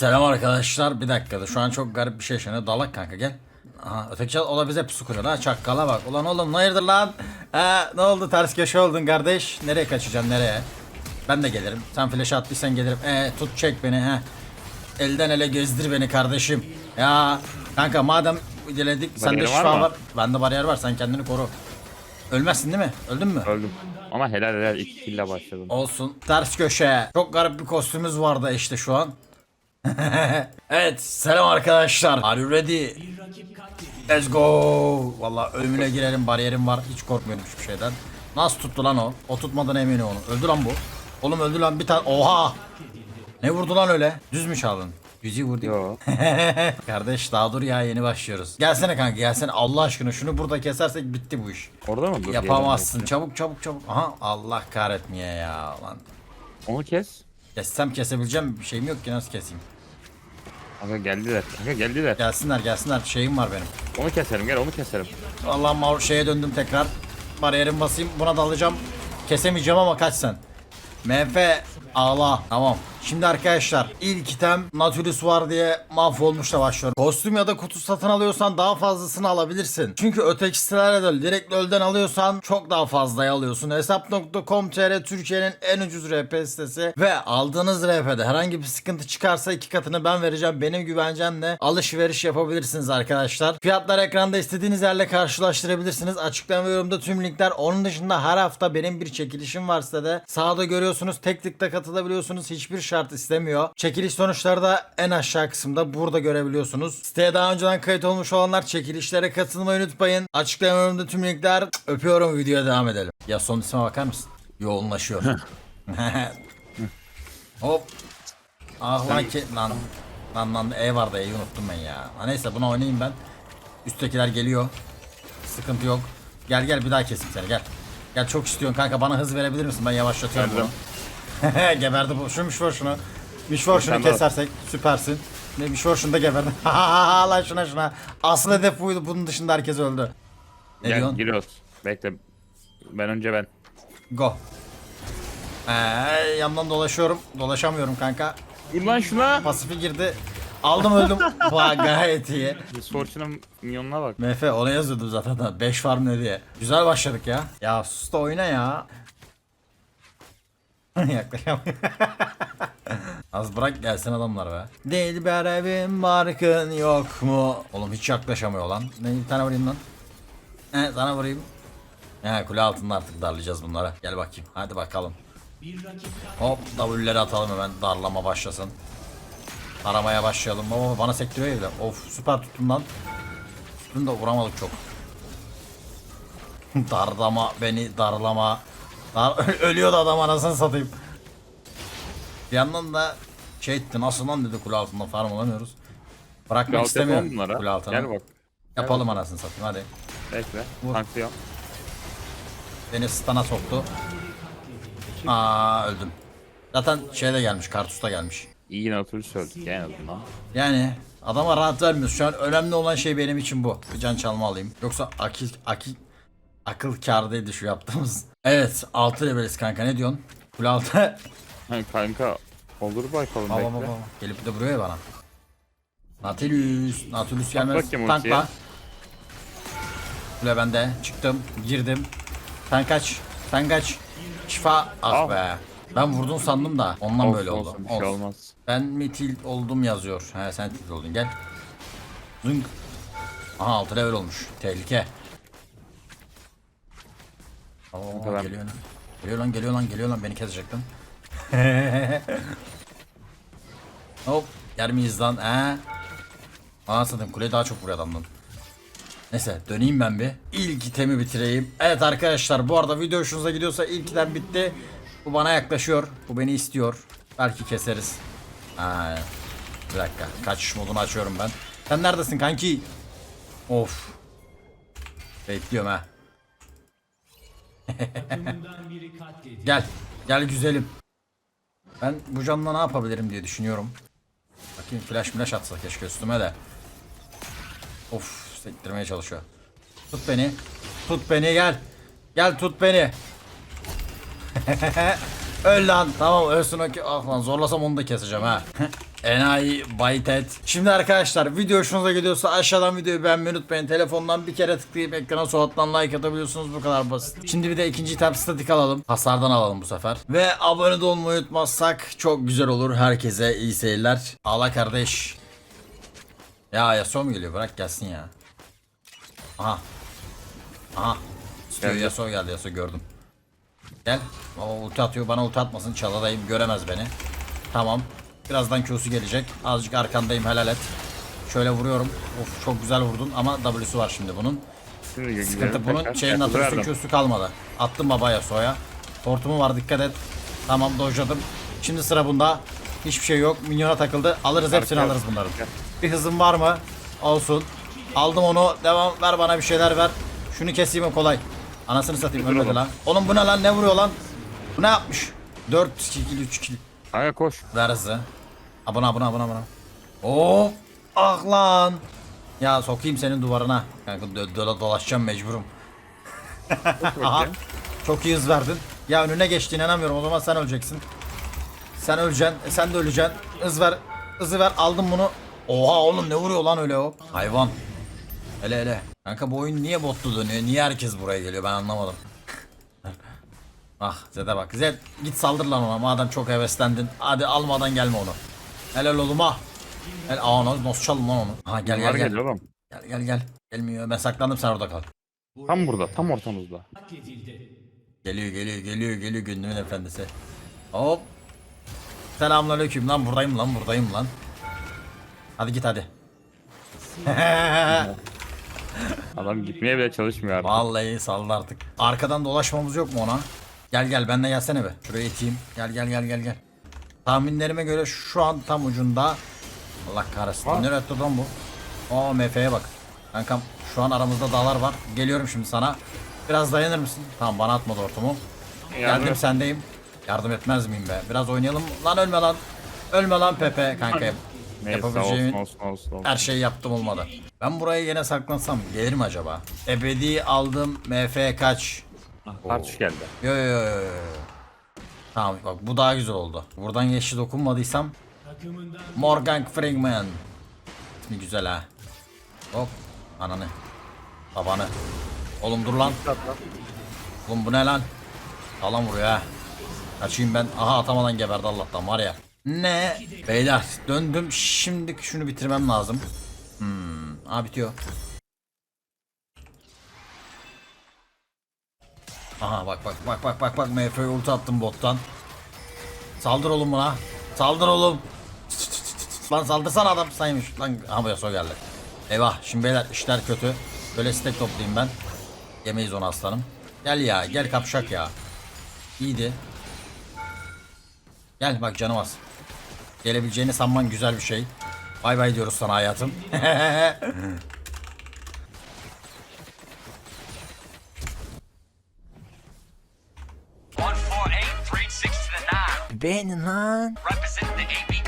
Selam arkadaşlar. Bir dakikada şu an çok garip bir şey yaşanıyor. Dalak kanka gel. Aha öteki çal- o da bize pusu kuruyor ha çakkala bak. Ulan oğlum hayırdır lan? Ha, ne oldu ters köşe oldun kardeş? Nereye kaçacaksın nereye? Ben de gelirim. Sen flash attıysan gelirim. E tut çek beni ha. Elden ele gezdir beni kardeşim. Ya kanka madem diledik sende Bariyeri var şifa mı? var. Bende bariyer var sen kendini koru. Ölmezsin değil mi? Öldün mü? Öldüm. Ama helal helal iki kille başladım. Olsun. Ters köşe. Çok garip bir kostümümüz vardı işte şu an. evet. Selam arkadaşlar. Are you ready? Let's go. Valla ölümüne girelim. Bariyerim var. Hiç korkmuyorum hiçbir şeyden. Nasıl tuttu lan o? O tutmadan eminim onu. Öldü lan bu. Oğlum öldü lan bir tane. Oha. Ne vurdu lan öyle? Düz mü çaldın? Yüzü vurdu. Yo. Kardeş daha dur ya yeni başlıyoruz. Gelsene kanka gelsene Allah aşkına şunu burada kesersek bitti bu iş. Orada mı? Dur, Yapamazsın. Çabuk çabuk çabuk. Aha Allah kahretmeye ya lan. Onu kes. Kessem kesebileceğim bir şeyim yok ki nasıl keseyim. Kanka geldiler. Kanka geldiler. Gelsinler gelsinler şeyim var benim. Onu keselim gel onu keselim. Allah mağur şeye döndüm tekrar. Bariyerim basayım buna dalacağım. Kesemeyeceğim ama kaç sen. MF ağla. Tamam. Şimdi arkadaşlar ilk item Nautilus var diye mahvolmuş da başlıyorum. Kostüm ya da kutu satın alıyorsan daha fazlasını alabilirsin. Çünkü öteki sitelerle de direkt LoL'den alıyorsan çok daha fazlayı alıyorsun. Hesap.com.tr Türkiye'nin en ucuz RP sitesi ve aldığınız RP'de herhangi bir sıkıntı çıkarsa iki katını ben vereceğim. Benim güvencemle alışveriş yapabilirsiniz arkadaşlar. Fiyatlar ekranda istediğiniz yerle karşılaştırabilirsiniz. Açıklama yorumda tüm linkler. Onun dışında her hafta benim bir çekilişim var sitede. Sağda görüyorsunuz tek tıkta katılabiliyorsunuz. Hiçbir şart istemiyor. Çekiliş sonuçları da en aşağı kısımda burada görebiliyorsunuz. Siteye daha önceden kayıt olmuş olanlar çekilişlere katılmayı unutmayın. Açıklama yorumda tüm linkler. Öpüyorum videoya devam edelim. Ya son isme bakar mısın? Yoğunlaşıyor. Hop. Ah lan ki lan. Lan lan E vardı E'yi unuttum ben ya. Ha, neyse buna oynayayım ben. Üsttekiler geliyor. Sıkıntı yok. Gel gel bir daha keseyim seni gel. Gel çok istiyorsun kanka bana hız verebilir misin? Ben yavaşlatıyorum Verdim. bunu. Geberdi bu. Şu müşvör şunu. Müşvör şunu kesersek süpersin. Ne müşvör şunu da geberdi. lan şuna şuna. Asıl hedef buydu. Bunun dışında herkes öldü. Ne Gel diyorsun? giriyoruz. Bekle. Ben önce ben. Go. Ee, yandan dolaşıyorum. Dolaşamıyorum kanka. Vur lan şuna. Pasifi girdi. Aldım öldüm. Vay gayet iyi. Fortune'ın milyonuna bak. MF ona yazıyordum zaten da 5 farm ne diye. Güzel başladık ya. Ya sus da oyna ya. Yaklaşamıyorum. Az bırak gelsin adamlar be. Dilber evin barkın yok mu? Oğlum hiç yaklaşamıyor lan. Ne bir tane vurayım lan. He sana vurayım. He kule altında artık darlayacağız bunlara. Gel bakayım. Hadi bakalım. Hop W'leri atalım hemen darlama başlasın. Aramaya başlayalım. Baba bana sektiriyor ya. Of süper tuttum lan. Tuttum da vuramadık çok. Darlama beni darlama. Ölüyordu adam anasını satayım. Bir yandan da şey etti nasıl lan dedi kule altında farm olamıyoruz. Bırakmak istemiyorum bunlara. kule altına. Gel bak. Yapalım anasını satayım hadi. Bekle. Vur. Tanklıyorum. Beni stana soktu. Aa öldüm. Zaten şeyde gelmiş kartusta gelmiş. İyi Nautilus öldük en azından. Yani adama rahat vermiyoruz. Şu an önemli olan şey benim için bu. Bir can çalma alayım. Yoksa akil akil akıl kârdaydı şu yaptığımız. Evet 6 leveliz kanka ne diyorsun? Altı. Ha, kanka olur bakalım Baba bekle. baba. Gelip de vuruyor ya bana. Nautilus. Nautilus gelmez. bakayım Tankla. ultiye. Kule bende. Çıktım. Girdim. Sen kaç. Sen kaç. Şifa. Ah Al. be. Ben vurdun sandım da. Ondan Olsun, böyle oldu. olsun, bir şey olmaz. Ben mi tilt oldum yazıyor. He sen tilt oldun gel. Zınk. Aha 6 level olmuş. Tehlike. Oo, kadar. geliyor lan. Geliyor lan geliyor lan geliyor lan beni kesecek lan. Hop yer miyiz lan he? Aa kule daha çok vuruyor adamdan. Neyse döneyim ben bir. İlk itemi bitireyim. Evet arkadaşlar bu arada video hoşunuza gidiyorsa ilk item bitti. Bu bana yaklaşıyor. Bu beni istiyor. Belki keseriz. Ha, bir dakika. Kaçış modunu açıyorum ben. Sen neredesin kanki? Of. Bekliyorum ha. Gel. Gel güzelim. Ben bu canla ne yapabilirim diye düşünüyorum. Bakayım flash flash atsa keşke üstüme de. Of sektirmeye çalışıyor. Tut beni. Tut beni gel. Gel tut beni. Öl lan. Tamam ölsün o ki. Ah lan zorlasam onu da keseceğim ha. Enayi Baytet. Şimdi arkadaşlar video hoşunuza gidiyorsa aşağıdan videoyu beğenmeyi unutmayın. Telefondan bir kere tıklayıp ekrana sol alttan like atabiliyorsunuz. Bu kadar basit. Şimdi bir de ikinci tab statik alalım. Hasardan alalım bu sefer. Ve abone de olmayı unutmazsak çok güzel olur. Herkese iyi seyirler. Ağla kardeş. Ya Yasuo mu geliyor? Bırak gelsin ya. Aha. Aha. Stüdyo Geldi. Yasuo geldi Yasuo gördüm. Gel. O ulti atıyor bana ulti atmasın çaladayım göremez beni. Tamam. Birazdan Q'su gelecek. Azıcık arkandayım helal et. Şöyle vuruyorum. Of çok güzel vurdun ama W'su var şimdi bunun. Sıkıntı bunun şeyin atıyorsun. Q'su kalmadı. Attım babaya soya. Hortumu var dikkat et. Tamam dojladım. Şimdi sıra bunda. Hiçbir şey yok. Minyona takıldı. Alırız hepsini alırız bunların. Bir hızım var mı? Olsun. Aldım onu. Devam ver bana bir şeyler ver. Şunu keseyim o kolay. Anasını satayım ölmedi lan. Oğlum bu ne lan ne vuruyor lan? Bu ne yapmış? 4 kill 3 kill. Kanka koş. Ver hızı. Abone abone abone abone. Oo. Ah lan. Ya sokayım senin duvarına. Kanka dö- dö- dolaşacağım mecburum. Aha. Çok iyi hız verdin. Ya önüne geçti inanamıyorum. O zaman sen öleceksin. Sen öleceksin. E sen de öleceksin. Hız ver. Hızı ver. Aldım bunu. Oha oğlum ne vuruyor lan öyle o? Hayvan. Hele hele. Kanka bu oyun niye botlu dönüyor? Niye herkes buraya geliyor? Ben anlamadım. ah Zed'e bak. Zed git saldır lan ona. Madem çok heveslendin. Hadi almadan gelme onu. Helal oğlum ha. Hel Aa nasıl, nasıl çaldın lan onu? Ha gel Bunlar gel gel. geliyor oğlum. Gel gel gel. Gelmiyor. Ben saklandım sen orada kal. Tam burada. Tam ortamızda. Geliyor geliyor geliyor geliyor gönlümün efendisi. Hop. Selamünaleyküm lan buradayım lan buradayım lan. Hadi git hadi. Adam gitmeye bile çalışmıyor artık. Vallahi saldı artık. Arkadan dolaşmamız yok mu ona? Gel gel ben de gelsene be. Şuraya iteyim. Gel gel gel gel gel. Tahminlerime göre şu an tam ucunda. Allah kahretsin. Nereye lan bu? Aa MF'ye bak. Kankam şu an aramızda dağlar var. Geliyorum şimdi sana. Biraz dayanır mısın? Tamam bana atmadı. Yardım Geldim sendeyim. Yardım etmez miyim be? Biraz oynayalım. Lan ölme lan. Ölme lan Pepe kanka. Neyse olsun Yapabileceğimin olsun olsun. olsun. her şeyi yaptım olmadı. Ben buraya yine saklansam gelir mi acaba? Ebedi aldım MF kaç? Tartış geldi. Yo yo yo yo. Tamam bak bu daha güzel oldu. Buradan yeşil dokunmadıysam Morgan Freeman. İsmi güzel ha. Hop. Ananı. Babanı. Oğlum dur lan. Oğlum bu ne lan? Alan vuruyor ha. Kaçayım ben. Aha atamadan geberdi Allah'tan var ya. Ne? Beyler döndüm. Şimdi şunu bitirmem lazım. Hmm. Aa bitiyor. Aha bak bak bak bak bak bak MF'ye ulti attım bottan. Saldır oğlum buna. Saldır oğlum. Lan saldırsana adam saymış. Lan aha Yasuo geldi. Eyvah şimdi beyler işler kötü. Böyle stack toplayayım ben. Yemeyiz onu aslanım. Gel ya gel kapşak ya. İyiydi. Gel bak canım az. Gelebileceğini sanman güzel bir şey. Bay bay diyoruz sana hayatım. Beğenin lan. Representing the up,